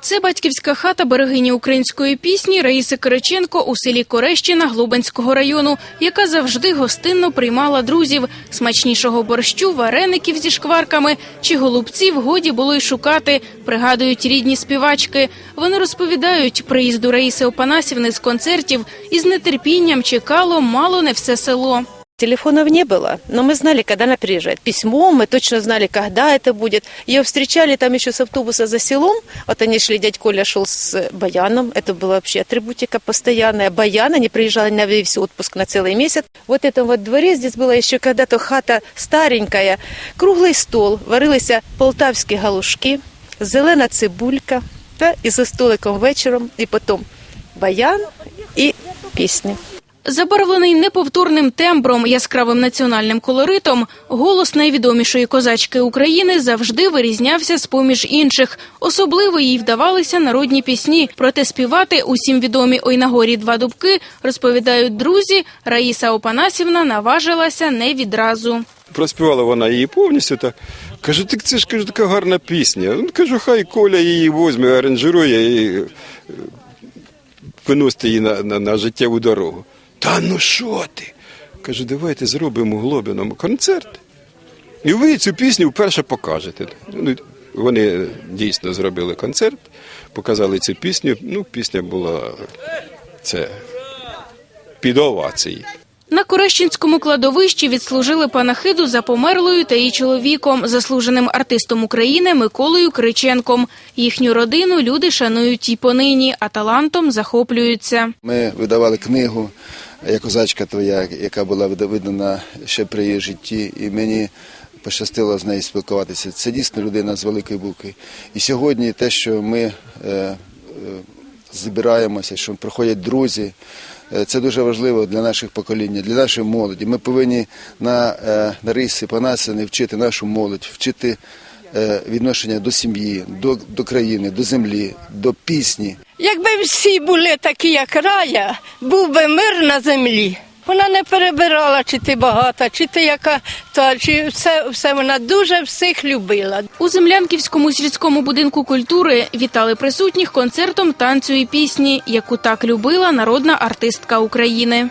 Це батьківська хата берегині української пісні Раїси Кириченко у селі Корещина Глубенського району, яка завжди гостинно приймала друзів. Смачнішого борщу, вареників зі шкварками чи голубців годі було й шукати. Пригадують рідні співачки. Вони розповідають, приїзду Раїси Опанасівни з концертів із нетерпінням чекало мало не все село. Телефонов не было, но мы знали, когда она приезжает. Письмо, мы точно знали, когда это будет. Ее встречали там еще с автобуса за селом. Вот они шли, дядь Коля шел с баяном. Это была вообще атрибутика постоянная. Баян, они приезжали на весь отпуск на целый месяц. Вот в этом вот дворе здесь была еще когда-то хата старенькая. Круглый стол, варилися полтавські галушки, зелена цибулька. Та, і за столиком вечором, і потім баян і пісні. Забарвлений неповторним тембром, яскравим національним колоритом, голос найвідомішої козачки України завжди вирізнявся з поміж інших. Особливо їй вдавалися народні пісні. Проте співати усім відомі «Ой на горі два дубки» розповідають друзі. Раїса Опанасівна наважилася не відразу. Проспівала вона її повністю так. Кажу, так це ж кажу, така гарна пісня. Ну, Кажу, хай Коля її возьме, аранжирує і е, виносить її на, на, на життєву дорогу. Та ну що ти? Кажу, давайте зробимо Глобіном концерт. І ви цю пісню вперше покажете. Ну, вони дійсно зробили концерт, показали цю пісню. Ну, пісня була це під овації. На Корещенському кладовищі відслужили панахиду за померлою та її чоловіком, заслуженим артистом України Миколою Криченком. Їхню родину люди шанують і понині, а талантом захоплюються. Ми видавали книгу «Я козачка твоя, яка була вида- видана ще при її житті, і мені пощастило з нею спілкуватися. Це дійсно людина з великої букви. І сьогодні те, що ми е, е, збираємося, що приходять друзі. е, Це дуже важливо для наших покоління, для нашої молоді. Ми повинні на, е, на рисі Панасини вчити нашу молодь, вчити е, відношення до сім'ї, до, до країни, до землі, до пісні. Якби всі були такі, як рая, був би мир на землі. Вона не перебирала, чи ти багата, чи ти яка, та чи все, все вона дуже всіх любила. У Землянківському сільському будинку культури вітали присутніх концертом танцю і пісні, яку так любила народна артистка України.